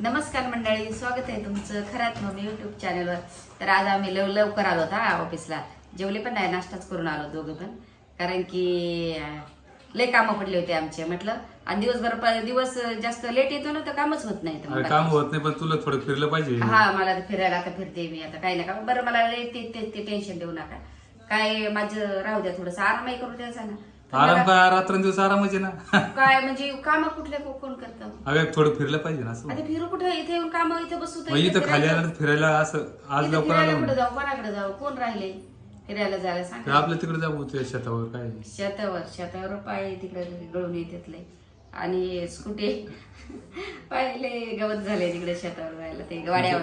नमस्कार मंडळी स्वागत आहे तुमचं खऱ्यात मम्मी युट्यूब चॅनलवर तर आज आम्ही लव लवकर आलो होता ऑफिसला जेवले पण नाही नाश्ताच करून आलो दोघं पण. कारण की लय कामं पडले होते आमचे म्हटलं. आणि दिवसभर दिवस जास्त लेट येतो ना तर कामच होत नाही काम होत नाही पण तुला थोडं फिरलं पाहिजे. हा मला तर फिरायला आता फिरते मी आता काही नका बरं मला लय ते टेन्शन देऊ नका. काय माझं राहू द्या थोडंसं आरामही करू द्यायचा ना. आराम काय रात्रंदिवस आरामच आहे ना? काय म्हणजे काम कुठले को- कोण करतं? अगं थोडं फिरलं पाहिजे ना असं. फिरू कुठे? इथे येऊन काम इथे बसू तर मग इथे खाली फिरायला- आलं तर फिरायला असं आज इथं लवकर फिरायला आलं कुठे म्हणून. जाऊ? कोणाकडे जाऊ? कोण राहिले फिरायला जायला? तर सांग आपल्या तिकडे जाऊ शेतावर काय शेतावर. शेतावर पाय तिकडे गळून येतात लय आणि स्कूटी पाहिले गवत झाले तिकडे शेतावर जायला ते वाड्यावर.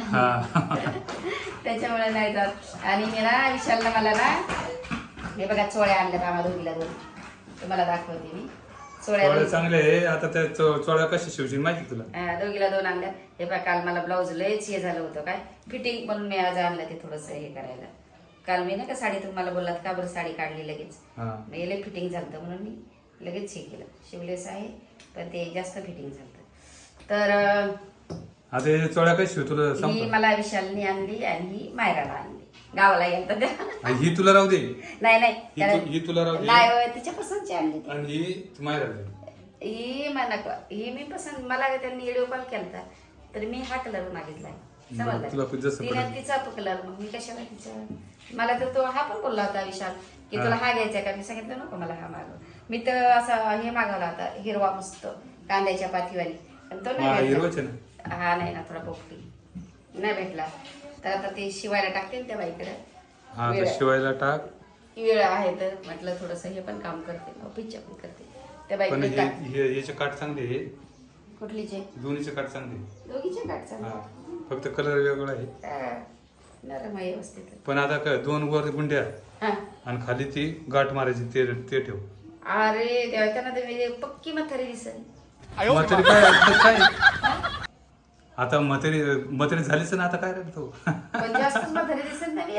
हा. त्याच्यामुळे नाही जात. आणि मी ना विशालला मला ना हे बघा चोळ्या आणल्यात आम्हाला दोघीला दोन. तुम्हाला दाखवते मी. चोळ्या चोळ्या दोन- चांगले आहे. आता त्या चो- चोळ्या कशी शिवशील माहिती तुला? दोघीला दोन आणल्या. हे बघा काल मला ब्लाऊज लयच हे झालं होतं काय? फिटिंग म्हणून मी आज आणलं ते थोडंसं हे करायला. काल मी नाही का साडी तुम्हाला बोललात का बरं साडी काढली लगेच? हा. मग लय फिटिंग झालं म्हणून मी लगेच हे केलं. शिवलेस आहे पण ते जास्त फिटिंग झालं तर अं, आता हे चोळ्या कशी शिव तुला ही सांगतो. मला विशालनी आणली आणि ही मायराला आणली. गावाला गेलं त्या आणि ही तुला राहू दे. नाही नाही. ही त्याला- तु- ही तुला राहू दे. नाही होय, तिच्या पसंतची आणली ती. आणि ही मायरा दे. ही मला ही मी पसंत मला त्यांनी व्हिडिओ कॉल केलता. तर मी हा कलर मागितलाय. बरं, तुला जसं पटेल. तिचा कलर मग मी कशाला तिचा? मला तर तो हा पण बोलला होता विशाल की तुला हा. घ्यायचा का? मी सांगितलं नको मला हा मागव. मी तर असा हे मागवला होता हिरवा मस्त कांद्याच्या पातीवाली. पण तो हा, नाही हिरवाच हा नाही ना थोडा पोपटी नाही भेटला. तर आता ते शिवायला टाकते त्या बाईकडे. हा तर शिवायला टाक. वेळ आहे तर म्हटलं थोडस हे पण काम करते ऑफिसच्या पण करते. त्या पण बाईकडे हे टाक. हे- याचे काठ चांगले आहे कुठलीचे? दोन्हीचे काठ चांगले. दोघीचे हा फक्त कलर वेगळा आहे. नरम आहे व्यवस्थित. पण आता काय दोन वर गुंड्या. हा. आणि खाली ती गाठ मारायची ते ते ठेव. अरे देवा त्यांना तर म्हणजे पक्की म्हातारी दिसेल. म्हातारी काय आता काय? आता म्हातारी म्हातारी झालीच ना आता काय करतो पण जास्त म्हातारी दिसेल ना मी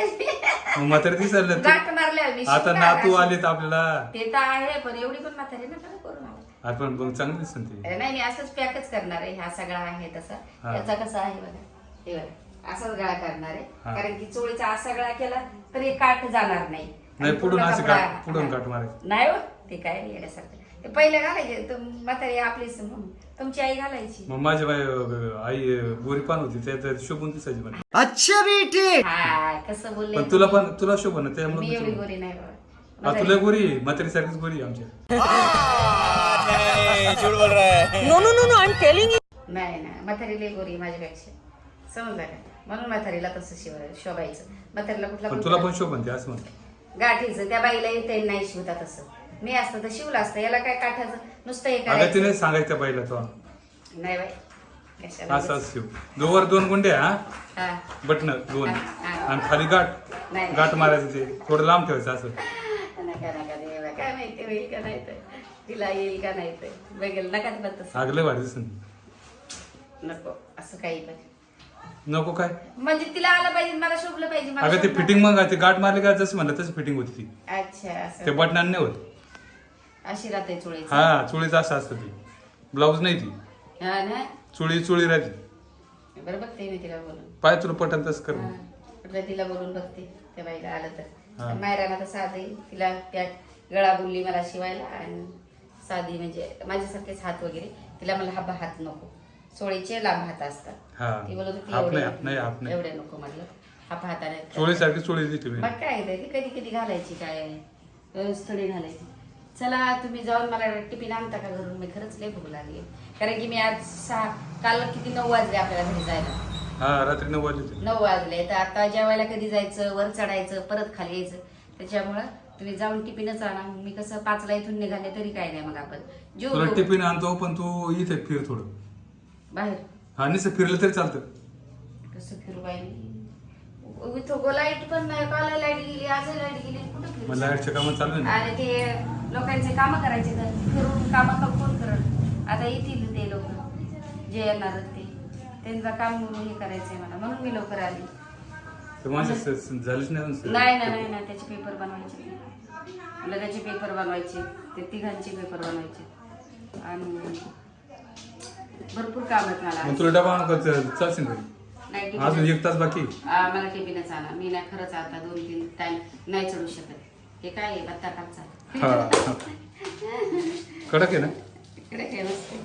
मग म्हातारी दिसायला लागली. गाठ मारल्या मी आता नातू. आलेत आपल्याला. ते तर आहे पण एवढी पण म्हातारी नका करू मला आपण मग चांगली दिसन ती अरे नाही नाही असंच पॅकच करणार आहे. हा सगळा आहे तसा. याचा कसा आहे बघा. हे बघा. असाच गळा करणार आहे. कारण की चोळीचा असा गळा केला तर हे काठ जाणार नाही. नाही पुढून पूर्ण अशी कपडा- गाठ पुढून. गाठ मारायची. नाही हो ते काय येण्यासारखं ते पहिले घालायचे तुम म्हातारी आपलीच म्हणून तुमची आई घालायची. मग माझी बाई अं, आई अं, गोरी पान होती त्यात शोभून दिसायची अच्छा बेटे! हा कसं बोलले पण तुला पण तुला शोभन मी त्यामुळे एवढी गोरी नाही बाबा. हा, म्हातारी- तुला गोरी म्हातारी सारखीच गोरी आहे आमच्या no no no no I'm telling नाही गोरी आहे माझ्यापेक्षा. समजलं का? म्हणून म्हातारीला तसं शिवाय शोभायचं. म्हातारीला कुठला पण पण तुला पण शोभन ते असं म्हण गाठीचं त्या बाईला येते नाही शिवता तसं. मी असतं तर शिवलं असतं याला काय काठाचं? नुसतं हे अगं करायचं. तिने सांगायचं बाईला तो. नाही बाई. कशाला असं असं शिव. दोवर दोन गुंड्या हा? हा. बटन दोन. हा. आणि खाली गाठ. नाही. गाठ मारायचं ते. थोडं लांब ठेवायचं असं. नका नका देवा. काय माहिती होईल का नाही तर तिला येईल का नाही तर बघेल नका पण तसं. आगलं भारी दिसन नको असं काही पण. नको काय? म्हणजे तिला आलं पाहिजे मला शोभलं पाहिजे मला अगं ते शोभलं फिटिंग मग ते गाठ मारली का जसं म्हणलं तसं फिटिंग होती ती. अच्छा ते असं बटनाने नाही होत. अशी राहते चुळीची. हा चुळीचं असं असतं ती. ब्लाऊज नाही ती. हा ना? चुळी चुळी राहते बरं बघते मी तिला बोलून. पाय तुला पटन तसं कर हा. तिला बोलून बघते त्या बाईला आलं हा. तर मायराला तर साधी तिला त्या गळा बोलली मला शिवायला आणि साधी म्हणजे माझ्यासारखेच हात वगैरे तिला मला हा हात नको. सोळीचे लांब हात असतात. हा. ती बोलत होती एवढे नाही, हात नाही, हात नाही. एवढे नको म्हटलं हात हाताने चुळीसारखी चुळी मी मग काय ते कधी कधी घालायची काय रोज थोडी घालायची. चला तुम्ही जाऊन मला टिफिन आणता का घरून? मी खरंच लय भूक लागली. कारण की मी आज सहा काल किती नऊ वाजले आपल्याला घरी जायला? हा रात्री नऊ वाजले होते. नऊ वाजले. तर आता जेवायला कधी जायचं? वर चढायचं परत खाली यायचं. त्याच्यामुळं तुम्ही जाऊन टिफिनच आणा. मी कसं पाचला इथून निघाले तरी काय नाही मग आपण. तुला जेऊ. टिफिन आणतो पण तू इथे फिर थोडं. बाहेर. हा नुसतं फिरलं तरी चालतं. कसं फिरू बाई? इथं लाइट पण नाही काल लाइट गेली आज लाइट गेली कुठं मग फिरू लाईटच्या कामात चालू आहे ना? आणि ते लोकांचे काम करायचे तर फिरून काम कोण करत. आता येतील ते लोक जे येणार ते. त्यांचं काम हे करायचंय मला म्हणून मी लवकर आली. तर माझ्या स- स- झालीच नाही अजून. नाही ना नाही ना त्याचे पेपर बनवायचे. लग्नाचे पेपर बनवायचे ते तिघांचे पेपर बनवायचे. आणि भरपूर काम आहेत मला. मग तुला डबा आणू का च- चालशील घरी? नाही अजून एक तास बाकी. आ, मला टिफिनच आणा मी नाही खरंच आता दोन तीन टाइम नाही चढू शकत. हे काय आहे? बत्ता टाकचा हा. कडक आहे ना? इकडे काय नसते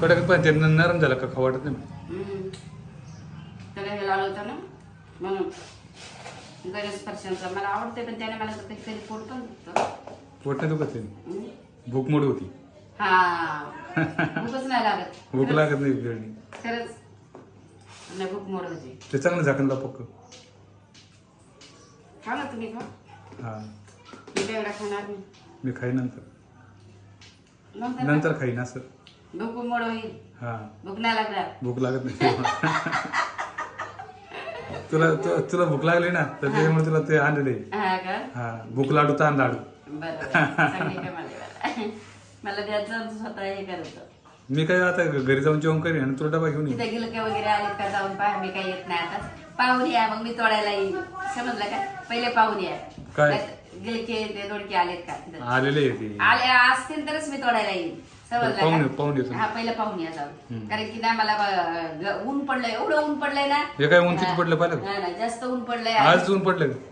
कडक पण ते न- नरम झालं का खाऊ वाटत नाही. हम्म. त्याला हे लावलं होतं ना? म्हणून. गणेश स्पर्शांचा मला आवडते पण त्याने मला कधी कधी पोट पण दुखतं. पोट नाही दुखत. भूक मोडी होती. हा. भूक लागत नाही बिर्याणी. खरंच. नाही भूक मोड होते. ते चांगलं झाकण लाव पक्क. खा ना तुम्ही खा. हा. मी काय एवढा खाणार नाही. मी खाईन नंतर. नंतर खाईन असं. भूक मोड होईल. हा. भूक नाही लागणार. भूक लागत नाही तुला तु- तुला भूक लागली ना तर त्याच्यामुळे तुला ते आणले. हा हा. भूक लाडू ताण लाडू बरं काय मला स्वतः हे करायचं मी काय आता घरी जाऊन जेवण करीन आणि तुला डबा घेऊन येईन. तिथे गिलके वगैरे आले का जाऊन पहा मी काही येत नाही आता. पाहुणे या मग मी तोडायला येईल समजलं का? पहिले पाहुणे या. काय? नाहीतर गिलके ते दोडके आलेत का? आलेले आहे ते आले असतील तरच मी तोडायला येईल समजलं का? हा पहिलं पाहुणे या जाऊन. कारण की ना मला ब- ग- ऊन पडलंय. एवढं ऊन पडलंय ना. हे काय ऊन किती पडलं पाहिलं? का? नाही नाही, जास्त ऊन पडलंय. आज ऊन पडलं का?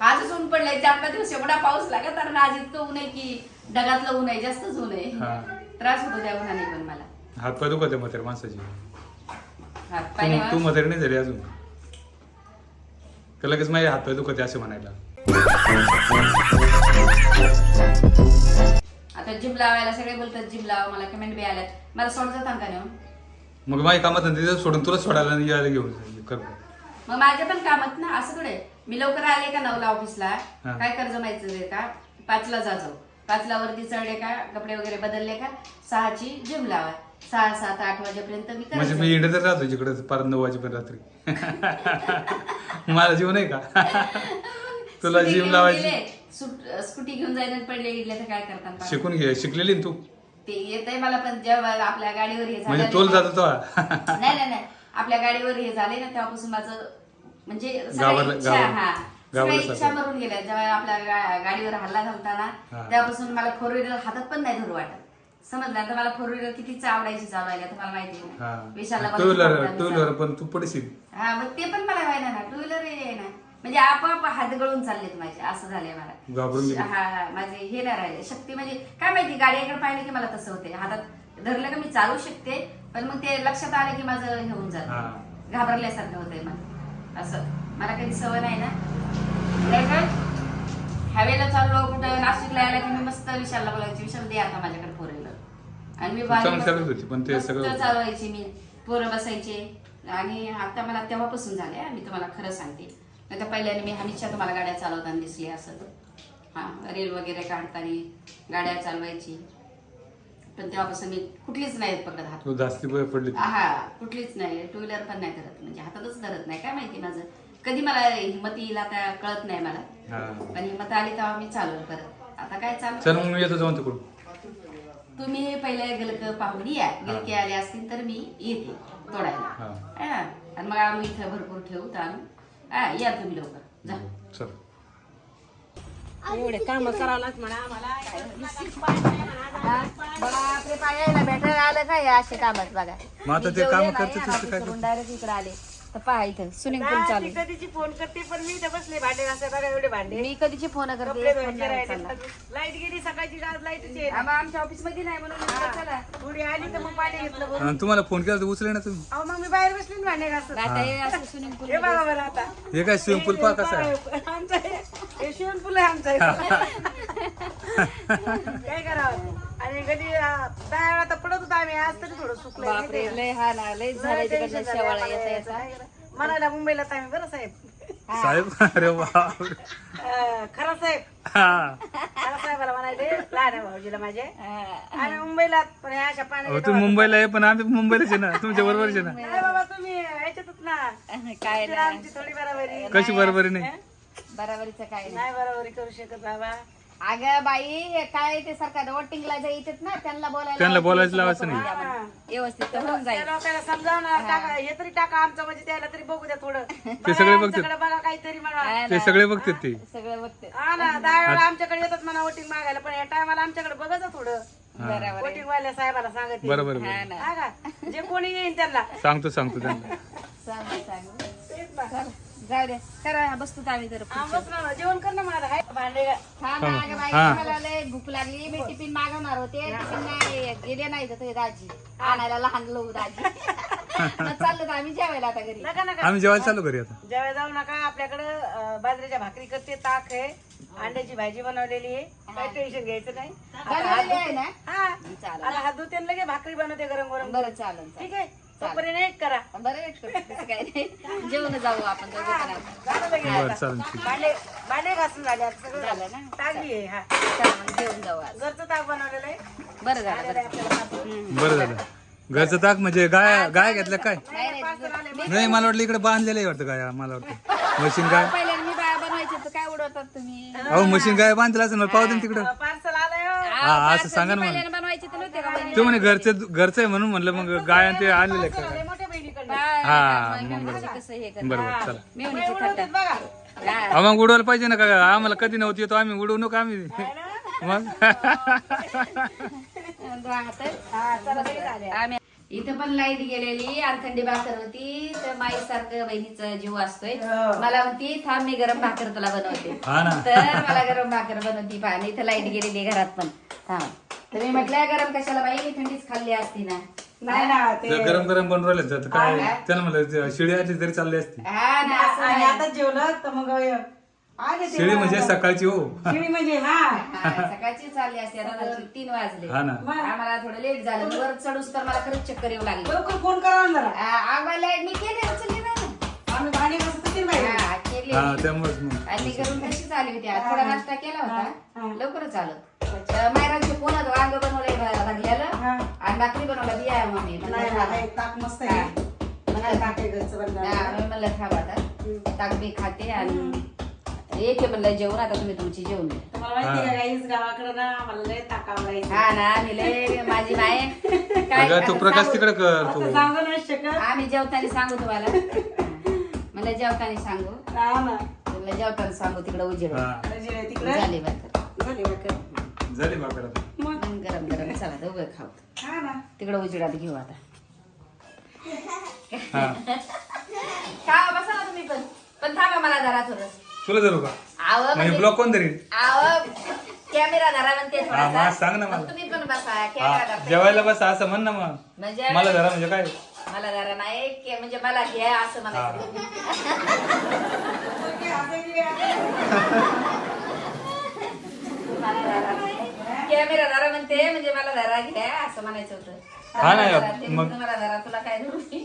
आजच ऊन पडलंय चार दिवस एवढा पाऊस लागत कारण आज इतकं ऊन आहे की ढगातलं ऊन आहे जास्तच ऊन हा. आहे त्रास होतो त्या उन्हाने पण मला. हात पाय दुखत आहे म्हातारे माणसाची. हात तू तू म्हातारी नाही झाली अजून. का लगेच माझे हात पाय दुखत आहे असे म्हणायला? आता जिम लावायला सगळे बोलतात जिम लावा मला कमेंट बी आल्यात. मला सोड जातात का नाही? मग माझी कामात तिथे सोडून तुला सोडायला आणि यायला घेऊन कर. मग माझ्या पण कामात ना असं थोडे मी लवकर आले का नऊला ऑफिसला? हा. काय कर्ज माहिती आहे का? पाचला जा जाऊ. पाचला वरती चढले का? कपडे वगैरे बदलले का? सहाची जिम लावा सहा सात आठ वाजेपर्यंत मी म्हणजे करायचं. मी इंडियात राहतो जिकडे पार नऊ वाजेपर्यंत रात्री. मला जीव नाही का? तुला स्कूटी जिम घेऊन लावायची? गेले, सुट- स्कूटी घेऊन जायला पडले इडले तर काय करतात. शिकून घे. शिकलेली ना तू. ते येतंय मला पण जेव्हा आपल्या गाडीवर हे म्हणजे झालं तोल ना- जातो तो नाही नाही नाही. आपल्या गाडीवर हे झाले ना तेव्हापासून माझं म्हणजे सगळ्या गावाला- इच्छा गावाला- हा. गावाला इच्छा सापडलं. मरून गेल्या. जेव्हा आपल्या गा- गाडीवर हल्ला घालता ना हा. तेव्हापासून मला फोर व्हीलर हातात पण नाही धरू वाटत. समजलं? आता मला फोर व्हीलर किती आवडायची चालवायला तुम्हाला माहिती आहे ना विशालला हा व्हीलर टू. व्हीलर पण तू पडशील. हा मग ते पण मला व्हायला ना. टू व्हीलर ना. म्हणजे आपोआप हात गळून चाललेत माझे. असं झालंय मला. घाबरून गेली. हा हा, माझे हे नाही राहिले. शक्ती म्हणजे काय माहिती गाडीकडे पाहिलं की मला तसं होते हातात धरलं का मी चालू शकते पण मग ते लक्षात आलं की माझं हे होऊन हा. जात घाबरल्यासारखं होतंय मला. असं. मला कधी सवय नाही ना. नाही काय हवेला चाललो कुठं? नाशिकला यायला की मी मस्त विशालला बोलायची विशाल दे आता माझ्याकडे व्हीलर आणि मी बाहेर चालवायची मी. पोरं बसायचे. आणि आता मला तेव्हापासून झाले मी तुम्हाला खरं सांगते. नाही तर पहिल्याने मी हमेशा तुम्हाला गाड्या चालवताना दिसली असं. हा रेल वगैरे काढताना गाड्या चालवायची. पण तेव्हापासून मी कुठलीच नाही पकडत हात. तू जास्ती प- पडली. हा कुठलीच नाही. टू व्हीलर पण नाही करत. म्हणजे हातातच धरत नाही. काय माहिती माझं? कधी मला हिंमत येईल आता कळत नाही मला. हा. पण हिंमत आली तेव्हा मी चालवलं परत. आता काय चल? चालू मग मी येतो जाऊन तिकडून. तुम्ही पहिले गिलक पाहून या. गिलके आले असतील तर मी येते तोडायला. हा. हा. आणि मग आम्ही इथं भरपूर ठेवू ताणून हा या तुम्ही लवकर. जा. चल. एवढे काम करावं लागत म्हणा आम्हाला बापरे पायाला भेटायला आलं काय असे कामात बघा? मग आता ते कामं करते काय डायरेक्ट इकडे आले. तर पहा इथं. स्विमिंग पूल चालू आहे. कधीची फोन करते पण मी इथं बसले भांडे घासाय बघा एवढे भांडे. मी कधीची फोन करते? फोन नाही. लाइट गेली सकाळची आज लाईटची आम्हा आमच्या ऑफिसमध्ये नाही म्हणून मी म्हटलं चला थोडी आली तर मग पाणी घेतलं बघ. आणि तुम्हाला फोन केला तर उचले ना तुम्ही. अहो मग मी बाहेर बसली ना भांडे घासत. आता हे असं स्विमिंग पूल हे बघा बरं आता. हे काय स्विमिंग पूल पहा कसा आहे आमचं हे- हे शिवण पूल आहे आमचं. काय करावं? आणि कधी अं, दहा वेळा तर पडत होता आम्ही. आज तरी थोडं सुकलंय बापरे माहितीये लय हा ना लय? झालं तिकडनं शेवाळा येता. येता? म्हणायला मुंबईला तर आम्ही बरं साहेब. साहेब अरे अं, खरा साहेब. हा. खरा साहेबाला म्हणायचे लहान आहे भाऊजीला माझे. हा. आम्ही मुंबईला पण ह्या अशा अहो, पाण्याच्या तू मुंबईला आहे पण आम्ही मुंबईलाच आहे ना. तुमच्या बरोबरच आहे ना. नाही बाबा तुम्ही याच्यातच ना. काय तिला नाही. आमची थोडी बरोबरी. कशी बरोबरी नाही? बराबरीचं काय नाही. नाही बरोबरी करू शकत बाबा. अगं बाई हे काय ते सरकार वोटिंगला जे येतात ना त्यांना बोलायला त्यांना बोलायचं लावायचं नाही. व्यवस्थित तर होऊन त्या जाईल. लोकांना समजावणार टाका हे तरी टाका आमचं म्हणजे त्याला तरी बघू द्या थोडं. ते सगळे बघतात. आमच्याकडे बघा काहीतरी म्हणा. ते. सगळे बघतात ते. सगळं बघते हा ना दहा वेळा आमच्याकडे येतात म्हणा वोटिंग मागायला पण या टायमाला आमच्याकडे बघा थोडं. बरोबर आहे. वोटिंग वाल्या साहेबाला सांगते. बरोबर हा बरोबर ना. हा का? जे कोणी येईन त्यांना. सांगतो सांगतो त्यांना. सांगू सांगू. तेच ना. जाऊ दे करा बसतो आम्ही तर बस ना जेवण कर ना मला हाय. भांडे ना अगं बाई हा. मला लय भूक लागली. मी टिफिन मागवणार होते. टिफिन नाही गेले नाही तर ते दाजी. आणायला लहान लोक दाजी. मग चाललो तर आम्ही जेवायला आता घरी. नका नका. आम्ही जेवायला चालू घरी आता. जेवायला जाऊ नका. आपल्याकडं बाजरीच्या भाकरी करते ताक आहे. अंड्याची भाजी बनवलेली आहे. काही टेन्शन घ्यायचं नाही. आता हात बनवलेली आहे ना? धुते- हा चालेल आता हात धुते आणि लगे भाकरी बनवते गरम गरम बरं चालेल ठीक आहे? तोपर्यंत एक करा. बरं एक करू, तसं काही नाही. जेवण जाऊ आपण बरं. चालेल ठीक भांडे भांडे घासून झाले आता सगळं. झालं ना? बी आहे हा. जाऊ आज. घरचं ताक बनवलेलं आहे? बरं झालं आहे. बरं झालं. घरचं ताक म्हणजे गाय गाय घेतलं काय? नाही नाही तुझं- नाही मला वाटलं इकडे बांधलेलं आहे वाटतं काय मला वाटतं. मशीन गाय पहिल्या मी बाया बनवायचे तर काय उडवतात तुम्ही? अहो मशीन गाय बांधलेलं असं पाहू दे ना तिकडं. पार्सल आलंय हो. हा असं सांगा ना मला. पहिल्याने बनवायचे तर नव्हते का बहिणी? ते म्हणे घरचं घरचं आहे म्हणून म्हणलं मग गाय आणि ते आलेलं आहे का आलंय मोठ्या बहिणीकडे काय हा, मग कसं हे करतात. बरोबर चला. मेवणीची थट्टा. बघा. हा. हा, मग उडवायला पाहिजे ना का आम्हाला कधी नव्हती येतो आम्ही उडवू नका आम्ही. मग. हा आम्ही इथं पण लाइट गेलेली आणि थंडी भाकर होती. तर माई सारखं बहिणीचा जीव असतोय. हो. मला म्हणती थांब मी गरम भाकर तुला बनवते. हा ना. तर मला गरम भाकर बनवती पाणी इथं लाइट गेलेली घरात पण. थांब तर मी म्हटलं गरम कशाला बाई? मी थंडीच खाल्ली असती ना. नाही ना ते जर गरम गरम बनवून राहिले तर काय? त्याला म्हणलं शिळी तरी चालली असती. हा ना असं आणि नाही. आता जेवलं तर मग आले ते शिळी म्हणजे सकाळची हो. शिळी म्हणजे हा. हा, सकाळची चालली असते आता तीन वाजले. हा ना. आम्हाला थोडं लेट झालं. मी वर चढूस तर मला खरंच चक्कर येऊ लागली. लवकर फोन करा ना जरा. आम्हाला मी केली उचलली नाही. आम्ही भांडी घासत होती ना बाई हा, केली. हा त्यामुळेच मग. आणि करून कशी चालली होती? आज थोडा नाश्ता केला हा. होता लवकरच आलं. मायरांचे होतं वांग बनवलंय हा. आणि भाकरी बनवलं ती आहे मम्मी. म्हणलं नाही हे ताक मस्त आहे. हा, म्हणलं थांब आता. ताक बी खाते आणि एक आहे म्हणलं जेवण आता तुम्ही तुमची जेवण हा. ना मी लय माझी माय अगं तू प्रकाश तिकडे कर तू. आम्ही जेवताना सांगू तुम्हाला. मला जेवताना सांगू. हा ना. तुला जेवताना सांगू तिकडे उजेड. हा. तिकडे? झाली भाकर. झाली भाकर आता मग? मग गरम गरम. चला दोघं खाऊ. हा ना. तिकडे उजेडात घेऊ आता. हा. खा बसा ना तुम्ही पण. पण थांबा मला जरा थोडं. तुला धरू का? आव म्हणजे ब्लॉक कोण धरी आव कॅमेरा धरा म्हणते हा थोडासा. मग सांग ना मग मला. तुम्ही पण बसा हा जेवायला बस असं म्हण ना मग. म्हणजे मला धरा म्हणजे काय? मला जरा नाही के- म्हणजे मला घ्या असं म्हणायचं. मला. कॅमेरा धरा म्हणते म्हणजे मला धरा घ्या असं म्हणायचं होतं. हा ना, मला धरा, ते मग- मला धरा तुला काय धरू मी?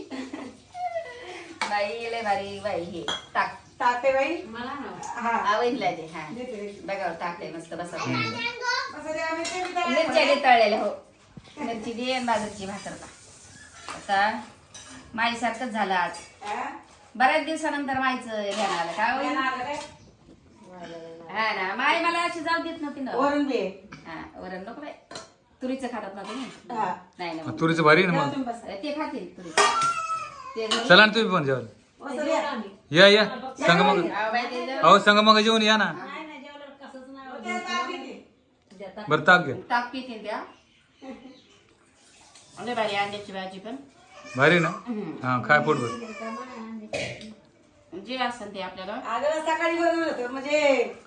बाई लय भारी बाई हे. टाक. ताक आहे बाई हा. आवडला ते हा. देते, देते. बघा टाकले मस्त बसा. असं ते आम्ही ते बी तयार मिरच्या तळलेल्या हो. मिरची दे आणि बाजरीची भाकरला आता माईसारखंच झालं आज. हा? बऱ्याच दिवसानंतर माईचं आलं काय होईल काय? हा ना माई मला अशी जाऊ देत नव्हती ना. वरण बी. हा वरण नको बाई. तुरीचं खातात ना तुम्ही? हा. नाही ना मग. तुरीचं भारी आहे ना मग. ते खातील तुरी ते घरी- चला ना तुम्ही पण जेवायला. बसा द्या. या या. संग मग अहो बाई, ते अहो जेवण या ना. त्या ताक किती? बरं ताक घ्या ताक पितील त्या. बाई अंड्याची भाजी पण. भारी ना? हा काय पोटभर जे असेल ते आपल्याला. अगं सकाळी बनवलं होतं म्हणजे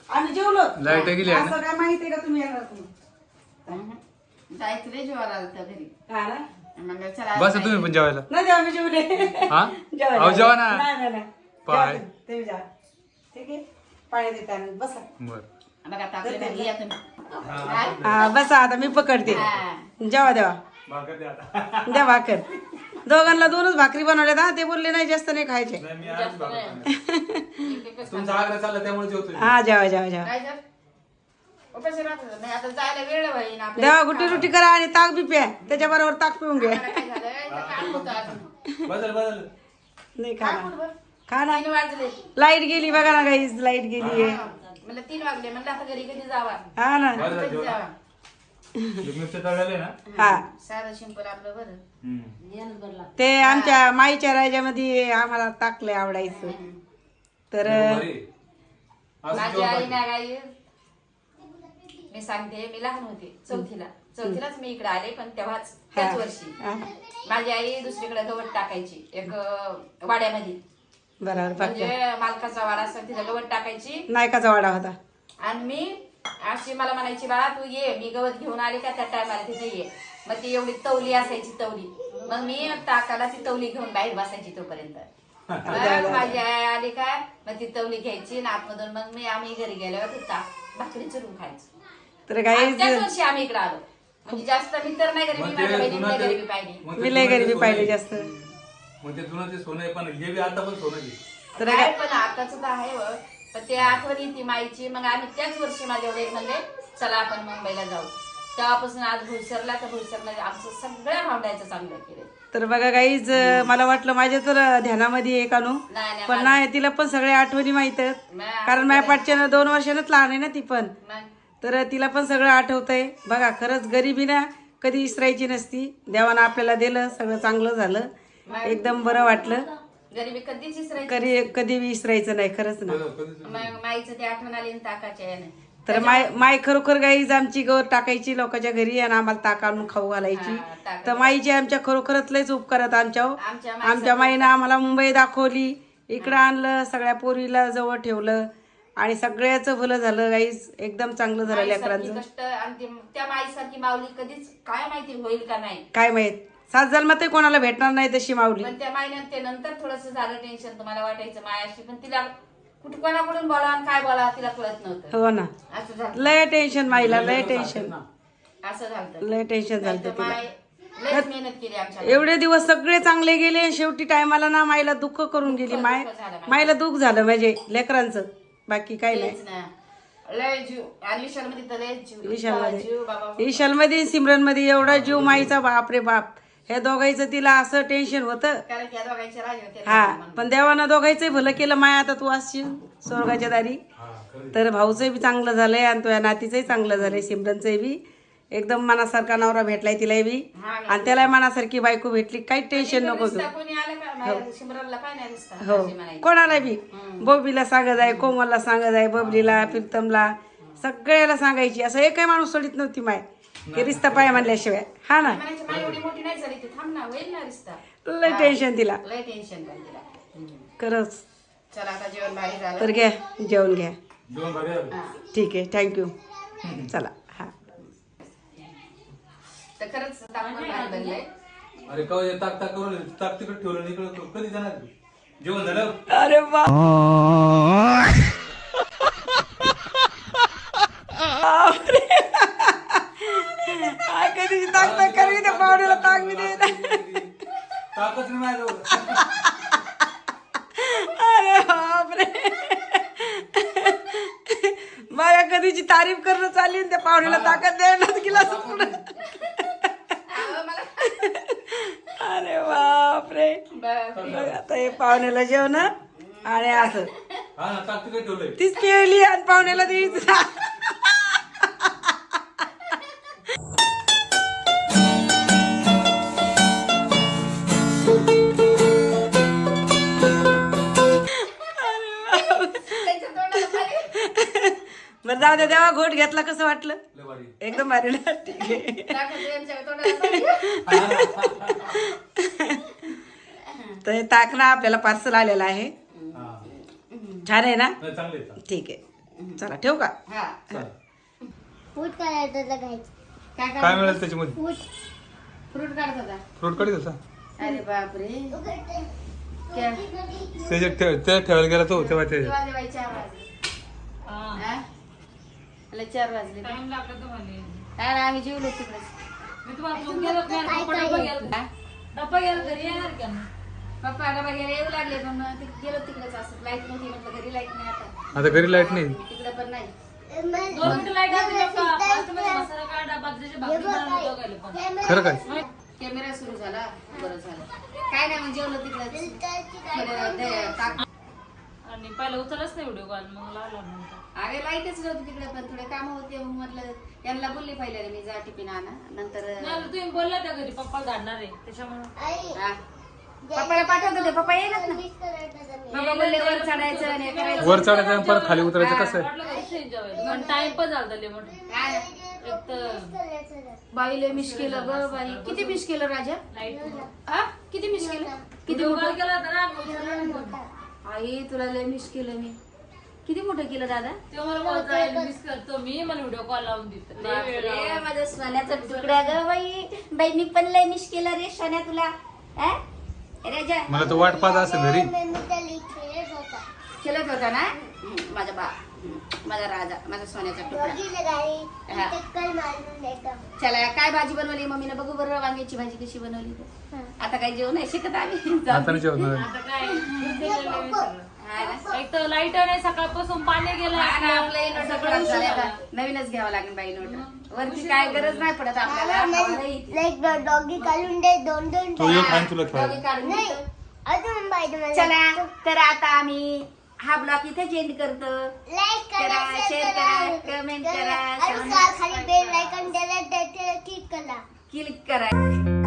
आम्ही जेवलो लाइट गेली आहे ना? असं काय माहितीये का तुम्ही येणार तुम्ही जायचं रे जेवायला आलं होतं घरी. हा ना? म्हणलं चला बसा तुम्ही पण जेवायला. नाही जेव्हा मी जेवले. हा? जेवा, अहो जेवा ना. नाही नाही नाही. पाय. जेवा तुम्ही, तुम्ही जेवा. ठीक आहे? पाणी देते आणि बसा. बर. बघा या तुम्ही. हा बसा आता मी पकडते. हा. जेवा देवा भाकर द्या आता. द्या भाकर दोघांना दोनच भाकरी बनवल्या हा ते बोलले नाही जास्त नाही खायचे. नाही, मी आज भाकर खाणार. तुमचा आग्रह चालला त्यामुळे जेवतोय हा जेवा जेवा जेवा. काय जर उपाशी राहत नाही आता जायला वेळ होईल आपल्याला देवा गुटी रुटी करा आणि ताक बी प्या. त्याच्या बरोबर ताक पिऊन घ्या काय झालं? इथं काम होतं अजून. बदल बदल. नाही खा? खा ना. तीन वाजले. लाइट गेली बघा ना गाईज लाइट गेली हा. म्हणलं तीन वाजले म्हणलं आता घरी कधी जावा? हा ना. बरं झालं कधी जेवण. जावा? हे मिरच्या तळलेल्या ना? हा. साधं सिंपल आपलं बरं. ते आमच्या माईच्या राज्यामध्ये आम्हाला टाकलंय आवडायचं. तर. असं माझी आई पाहिजे. ना गाई मी सांगते मी लहान होते चौथीला. चौथीलाच मी इकडे आले पण तेव्हाच त्याच. वर्षी. हा. माझी आई दुसरीकडे गवत टाकायची एक अं, वाड्यामध्ये. बरोबर म्हणजे मालकाचा वाडा असता तिथं गवत टाकायची. नायकाचा वाडा होता. आणि मी अशी मला म्हणायची बाळा तू ये. मी गवत घेऊन आले का त्या टायमाला तिथे ये. मग ती एवढी तवली असायची तवली. मग मी टाकाला ती तवली घेऊन बाहेर बसायची तोपर्यंत. मग माझी आई आली काय मग ती तवली घ्यायची आणि आतमधून मग मी आम्ही घरी गेल्यावर ताक भाकरी चुरून खायचं. तर काही त्याच वर्षी आम्ही इकडे आलो. म्हणजे जास्त मी तर नाही गरीबी माझ्या बहिणीने गरिबी पाहिली. मग ते मी लय जुनं ते गरिबी पाहिली. जास्त. मग ते जुनं ते सोनं आहे पण हे बी आता पण सोनं आहे. तर काय पण आताच तर आहे व. पण ते आठवण येते माईची. मग आम्ही त्याच वर्षी माझ्या वडील म्हणले चला आपण मुंबईला जाऊ. तेव्हापासून आज भुईसरला तर भुईसरला आमचं सगळ्या भावंडायचं चांगलं केलं तर बघा गाईज मला वाटलं माझ्या तर ध्यानामध्ये एक आणू. नाही नाही पण नाही तिला पण सगळ्या आठवणी माहीत आहेत. कारण माझ्या पाठच्या दोन वर्षानच लहान आहे ना ती पण. तर तिला पण सगळं आठवतंय. बघा खरंच गरिबी ना कधी विसरायची नसती. देवानं आपल्याला दिलं सगळं चांगलं झालं. एकदम बरं वाटलं. गरिबी कधीच विसरायची कधी कधी विसरायचं नाही खरंच ना. कधीच- मग माईचं ते आठवण आली ना ताकाच्या याने. तर माय माय खरोखर गाईज आमची गवत टाकायची लोकांच्या घरी आणि आम्हाला ताक आणून खाऊ घालायची. हा. तर माईची आमच्या खरोखरच लयच उपकारत आमच्या आमच्या माईनं आम्हाला मुंबई दाखवली. इकडं आणलं सगळ्या पोरीला जवळ ठेवलं आणि सगळ्याचं भलं झालं गाईज एकदम चांगलं झालं लेकरांचं. त्या माईसारखी माऊली कधीच काय माहिती होईल का नाही? काय माहीत? सात जन्मातही कोणाला भेटणार नाही तशी माऊली. पण त्या माईनं ते नंतर थोडस झालं टेन्शन तुम्हाला वाटायचं मायाशी पण तिला कुठं कोणाकडून बोला आणि काय बोला तिला कळत नव्हतं. हो ना. असं झालं. लय टेन्शन माईला लय टेन्शन असं झालं. लय टेन्शन झालं तर तिला. माय लयच मेहनत केली आमच्या एवढे दिवस सगळे चांगले गेले शेवटी टायमाला ना माईला दुःख करून गेली. माय माईला. दुःख झालं म्हणजे लेकरांचं. बाकी काही नाही. तेच ना. लय जीव आणि विशाल मध्ये तर लय जीव विशालमध्ये. इतका जीव बाबा. ईशालमध्ये सिमरनमध्ये एवढा जीव माईचा बाप रे बाप. हे दोघांचं तिला असं टेन्शन होतं. कारण की या दोघांचे राजे होते. हा पण देवानं दोघांचंही भलं केलं माय आता तू असशील स्वर्गाच्या दारी. हा. तर भाऊचंही बी चांगलं झालंय आणि तुझ्या नातीचंही चांगलं झालंय सिमरनचंही बी. एकदम मनासारखा नवरा भेटलाय तिलाही बी. हा आणि त्याला मनासारखी बायको भेटली काहीच टेन्शन नको तू रिश्ता कोणी आलं का माझ्या शिमरनला काय नाही रिश्ता हो. अशी म्हणायची. कोणाला बी? बबलीला सांगत आहे कोमलला सांगत आहे बबलीला प्रीतमला. सगळ्याला सांगायची. असं एकही माणूस सोडित नव्हती माय. की रिश्ता पाय म्हणल्याशिवाय. हा ना? म्हणायची माय एवढी मोठी नाही झाली ती थांब ना होईल ना रिश्ता. लय टेन्शन तिला. लय टेन्शन पण तिला. हम्म. खरंच. चला आता जेवण भारी झालं. तर घ्या जेवण घ्या. भारी. हा. ठीक आहे थँक्यू चला हा. तर खरंच तापमान भारी बनलंय अरे कवा हे ताक ताक करून ताक तिकडे ठेवलं इकडे कधी जाणार तू? जेवण झालं? अरे बा कधी ताक ताक करवी त्या पावड्याला ताक बी दे ताकच नाही माझ्याजवळ. अरे बापरे. माझ्या कधीची तारीफ करणं चालली आणि त्या पाहुण्याला ताकद द्यायला गिलास पुढे अहो, मला अरे बापरे. बरं. बघ आता हे पाहुण्याला जेवण आणि असं. हा ना ताक तिकडे ठेवलंय. तीच पिळली आणि पाहुण्याला द्यायचं जाऊ दे देवा घोट घेतला कसं वाटलं? एकदम भारी ना. ठीक आहे. तर हे ताक ना आपल्याला पार्सल आलेलं आहे. हा. छान आहे ना. ठीक आहे. चला ठेवू का? हा. फूट करायचं काय मिळेल त्याच्यामध्ये? फ्रूट काढत होता. फ्रूट काढी तसा अरे बापरे. त्याच्यात ठेवायला गेला तो तेव्हा ते चार वाजले हा? काय ना आम्ही जेवलो तिकडेच हा? पप्पा डबा घ्यायला येऊ लागले पण ते गेलो तिकडेच असं. लाइट नव्हती म्हटलं घरी लाइट नाही आता. आता घरी लाइट नाही? तिकडे पण नाही. खरं काय? कॅमेरा सुरू झाला. बरं झालं. काय नाही मग जेवलो तिकडेच थोडं ते ताक आणि पहिला उचलच नाही व्हिडिओ कॉल मग लावला नंतर. अरे लाईटच नव्हती तिकडे पण थोडे काम होते मग म्हटलं यांना बोलली पहिले मी जा टिफिन आणा. नंतर नाही तुम्ही बोलला त्या घरी पप्पा धाडणार आहे त्याच्यामुळे. आई हा. पप्पाला पाठवत होते पप्पा ना. बोलले वर चढायचं आणि हे करायचं. वर चढायचं आणि परत खाली उतरायचं कसं आहे? वाटलं घरीच एन्जॉय पण टाइम पण झाला तर. बाईले मिस केलं ग बाई. किती मिस केलं राजा? लाइट किती मिस केलं? किती व्हिडिओ कॉल केला होता ना मग आई तुला लय मिस केलं मी. किती मोठं केलं दादा? ते मला बोलतो मिस करतो मी मला व्हिडिओ कॉल लावून देत लय वेळ बापरे, लावला. माझा सोन्याचा तुकडा ग बाई. बाई मी पण लय मिस केलं रे सोन्या तुला? राजा. मला तो वाट पाहत असेल घरी. खेळत होता ना? हम्म, माझा बा माझा राजा माझा सोन्याचा तुकडा. चला काय भाजी बनवली? मम्मीने बघू बरं वांग्याची भाजी कशी बनवली. आता काही जेवण नाही शिकत आम्ही? एक तर लाइट नाही सकाळपासून पाणी गेलं. नवीनच घ्यावं लागेल बाई इन्व्हर्टर वरती काय गरज नाही पडत आपल्याला. डॉगी काढून दे दोन दोन खेळायला. काढून चला तर आता आम्ही हा ब्लॉग इथे चेंज करतो. लाईक करा शेअर करा. comment करा, आणि खाली बेल आयकॉन त्याचे क्लिक करा. क्लिक करा.